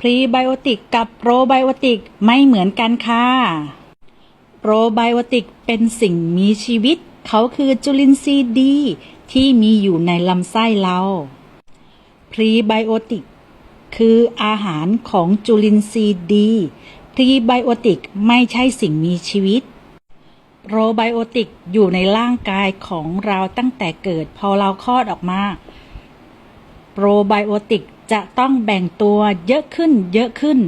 พรีไบโอติกกับโปรไบโอติกไม่เหมือนกันค่ะ โปรไบโอติกเป็นสิ่งมีชีวิต เขาคือจุลินทรีย์ดี ที่มีอยู่ในลำไส้เรา พรีไบโอติกคืออาหารของจุลินทรีย์ดี พรีไบโอติกไม่ใช่สิ่งมีชีวิต โปรไบโอติกอยู่ในร่างกายของเราตั้งแต่เกิดพอเราคลอดออกมา โปรไบโอติกจะต้องแบ่งตัวเยอะขึ้นเยอะขึ้น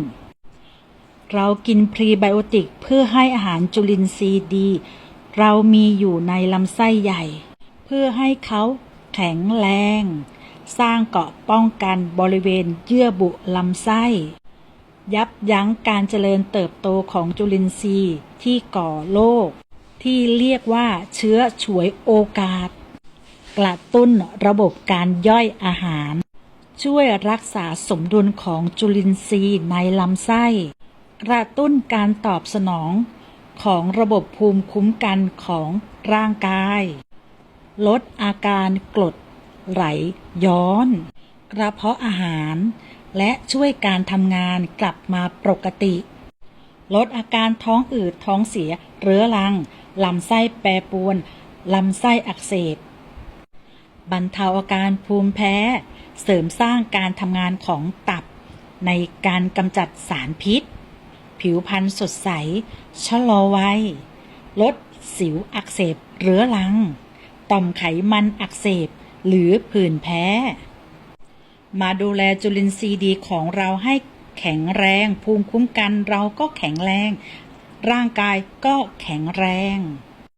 เรากินพรีไบโอติกเพื่อให้อาหารจุลินทรีย์ดี เรามีอยู่ในลำไส้ใหญ่ เพื่อให้เขาแข็งแรง สร้างเกาะป้องกันบริเวณเยื่อบุลำไส้ ยับยั้งการเจริญเติบโตของจุลินทรีย์ที่ก่อโรคที่เรียกว่าเชื้อฉวยโอกาส กระตุ้นระบบการย่อยอาหาร ช่วยรักษาสมดุลของจุลินทรีย์ในลำไส้ กระตุ้นการตอบสนองของระบบภูมิคุ้มกันของร่างกาย ลดอาการกรดไหลย้อน กระเพาะอาหาร และช่วยการทำงานกลับมาปกติ ลดอาการท้องอืดท้องเสียเรื้อรังลำไส้แปรปวนลำไส้อักเสบบรรเทาอาการภูมิแพ้ เสริมสร้างการทำงานของตับ ในการกำจัดสารพิษ ผิวพรรณสดใส ชะลอวัย ลดสิวอักเสบเรื้อรัง ต่อมไขมันอักเสบ หรือผื่นแพ้ มาดูแลจุลินทรีย์ดีของเราให้แข็งแรง ภูมิคุ้มกันเราก็แข็งแรง ร่างกายก็แข็งแรง